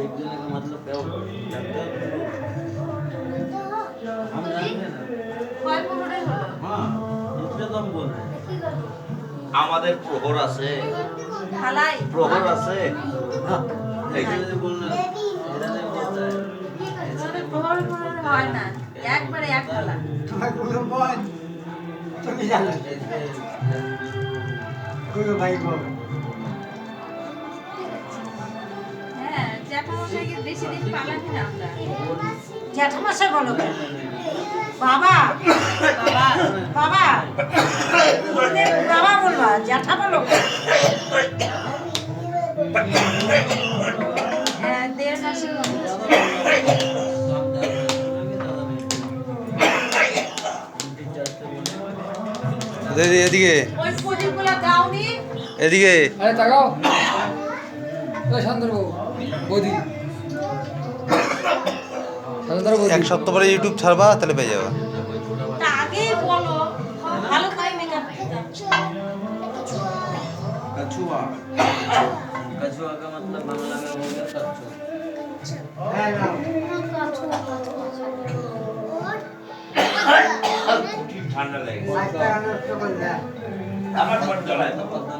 एक जने का मतलब क्या होगा डॉक्टर हम जानते हैं ना কয় পনেরোই হলো हाँ इसलिए तो हम बोल रहे हैं আমাদের প্রহর আছে ঢালাই প্রহর আছে হ্যাঁ, এইটা যদি বেশি দিন পালাবি না আমরা। জ্যাঠামশাই বলো? বাবা বাবা বাবা বাবা বলবা জ্যাঠা বলো। হ্যাঁ দেড় মাসের এদিকে। এদিকে। আরে তাকাও। শান্তনু বৌদি। এক সপ্তাহ পরে ইউটিউব ছাড়বা তাহলে পেয়ে যাবা। ঠান্ডা লাগে আমার পথ জ্বলায় তো পদ্মা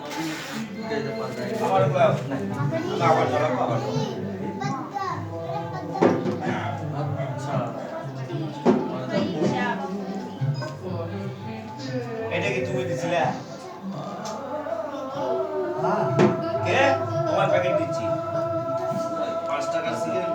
আমার আবার জ্বলা পাওয়া এটা কি তুমি দিছিলে? কে? তোমার প্যাকেট দিচ্ছি। পাঁচ টাকা সিগারেট